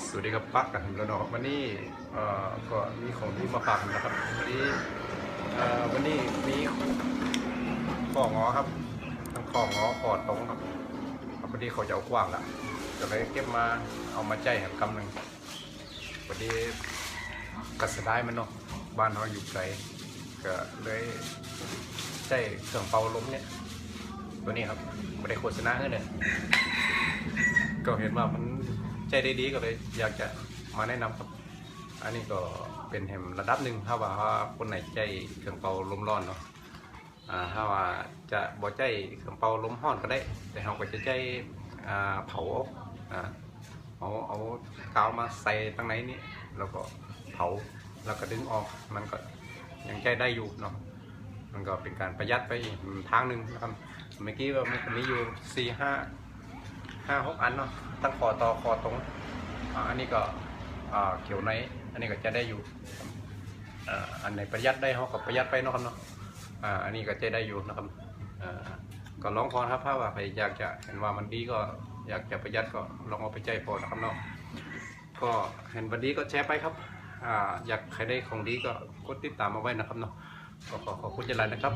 สวัสดีครับปักกันแล้วเนาะวันนี้ก็มีของที่มาฝากนะครับวันนี้วันนี้มีของงอครับทั้งของงอขอดตรงครับพอดีเขาจะเอากว้างละก็เลยเก็บมาเอามาใจแหมกำหนึ่งวันนี้กัสได้มันเนาะบ้านเราอยู่ไกลก็เลยใจเครื่องเป่าล้มเนี่ยตัวนี้ครับไม่ได้โฆษณาเลยก็เห็นว่ามัน ใจด้ดีก็เลยอยากจะมาแนะนำครับ อันนี้ก็เป็นแหมระดับหนึ่งถ้าว่าคนไหนใจเครื่องเป่าลมร้อนเนาะอ่าถ้าว่าจะบ่ใจเครื่องเป่าลมร้อนก็ได้ แต่เราก็จะใจอ่าเผาอ่าเอาเอากาวมาใส่ตั้งในนี้แล้วก็เผาแล้วก็ดึงออกมันก็ยังใจได้อยู่เนาะมันก็เป็นการประหยัดไปทางหนึ่งนะครับเมื่อกี้ว่ามันมีอยู่สี่ห้า ห้าหกอันเนาะตั้งคอต่อคอตรงอันนี้ก็เขียวในอันนี้ก็จะได้อยู่อันไหนประหยัดได้เขาก็ประหยัดไปเนาะครับเนาะอันนี้ก็จะได้อยู่นะครับก็ลองพอครับถ้าว่าใครอยากจะเห็นว่ามันดีก็อยากจะประหยัดก็ลองเอาไปใจพอนะครับเนาะก็เห็นวันดีก็แชร์ไปครับออยากใครได้ของดีก็กดติดตามมาไว้นะครับเนาะก็ขอขอบคุณเจริญนะครับ